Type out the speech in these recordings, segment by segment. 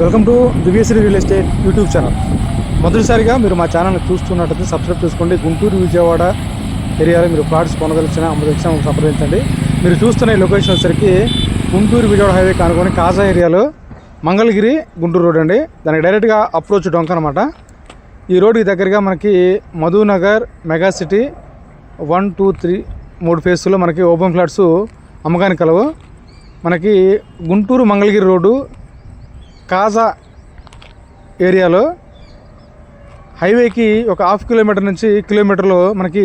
Welcome to Divyasri real estate YouTube channel. మొదటిసారిగా మీరు మా ఛానల్ని చూస్తున్నట్టయితే సబ్స్క్రైబ్ చేసుకోండి. గుంటూరు విజయవాడ ఏరియాలో మీరు ప్లాట్స్ కొనదలిచిన అమ్మదలిచిన సంప్రదించండి. మీరు చూస్తున్న ఈ లొకేషన్ వచ్చరికి గుంటూరు విజయవాడ హైవే కానుకొని కాజా ఏరియాలో మంగళగిరి గుంటూరు రోడ్ అండి. దానికి డైరెక్ట్గా అప్రోచ్ డొంక అనమాట ఈ రోడ్డుకి దగ్గరగా మనకి Madhunagar mega city one two three మూడు ఫేస్లో మనకి ఓపెన్ ఫ్లాట్స్ అమ్మకానికి కలవు. మనకి గుంటూరు మంగళగిరి రోడ్డు కాజా ఏరియాలో హైవేకి ఒక హాఫ్ కిలోమీటర్ నుంచి కిలోమీటర్లో మనకి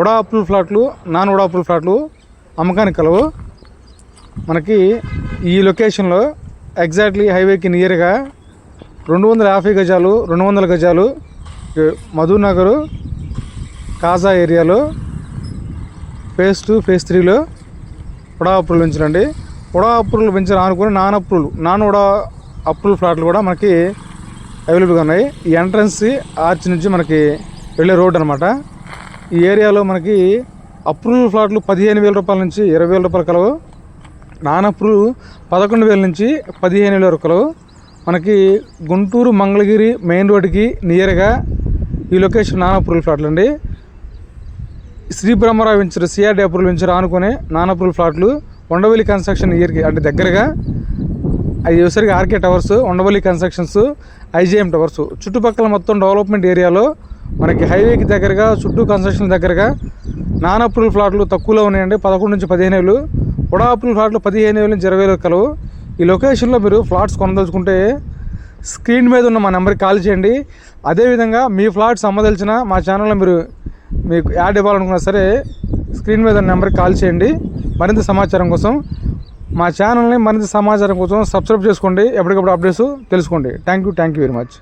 ఉడా అప్పుల్ ఫ్లాట్లు నాన్ ఉడా ఫ్లాట్లు అమ్మకానికి కలవు. మనకి ఈ లొకేషన్లో ఎగ్జాక్ట్లీ హైవేకి నియర్గా రెండు వందల యాభై గజాలు రెండు వందల గజాలు మధునగరు కాజా ఏరియాలో ఫేస్ టూ ఫేస్ త్రీలో వడా అప్రూవల్ పెంచరండి. వడా అప్రూవల్ పెంచారు అనుకుని non approval non VUDA approval ఫ్లాట్లు కూడా మనకి అవైలబుల్గా ఉన్నాయి. ఈ ఎంట్రన్స్ ఆర్చ్ నుంచి మనకి వెళ్ళే రోడ్ అనమాట ఈ ఏరియాలో మనకి అప్రూవల్ ఫ్లాట్లు పదిహేను వేల రూపాయల నుంచి ఇరవై వేల రూపాయలు కలవు. నాన్ అప్రూవ్ పదకొండు వేల నుంచి పదిహేను వేల వరకు కలవు. మనకి గుంటూరు మంగళగిరి మెయిన్ రోడ్కి నియర్గా ఈ లొకేషన్ నాన్ అప్రూవల్ ఫ్లాట్లు అండి. Shri Brahmarao venture CRD approval venture ఆనుకునే non approval ఫ్లాట్లు ఉండవల్లి కన్స్ట్రక్షన్ ఇయర్కి అంటే దగ్గరగా అది చూసరికి RK towers Undavalli constructions IGM towers. చుట్టుపక్కల మొత్తం డెవలప్మెంట్ ఏరియాలో మనకి హైవేకి దగ్గరగా చుట్టూ కన్స్ట్రక్షన్ దగ్గరగా నాన్ అప్రూవల్ ఫ్లాట్లు తక్కువలో ఉన్నాయండి. పదకొండు నుంచి పదిహేను వేలు కూడా అప్రూవల్ ఫ్లాట్లు పదిహేను వేలు నుంచి ఇరవై వేలు కలవు. ఈ లొకేషన్లో మీరు ఫ్లాట్స్ కొనదలుచుకుంటే స్క్రీన్ మీద ఉన్న మా నెంబర్కి కాల్ చేయండి. అదేవిధంగా మీ ఫ్లాట్స్ అమ్మదలిచిన మా ఛానల్లో మీరు మీకు యాడ్ ఇవ్వాలనుకున్నా సరే స్క్రీన్ మీద ఉన్న నెంబర్కి కాల్ చేయండి. మరింత సమాచారం కోసం మా ఛానల్ని మరింత సమాచారం కోసం సబ్స్క్రైబ్ చేసుకోండి. ఎప్పటికప్పుడు అప్డేట్స్ తెలుసుకోండి. Thank you thank you very much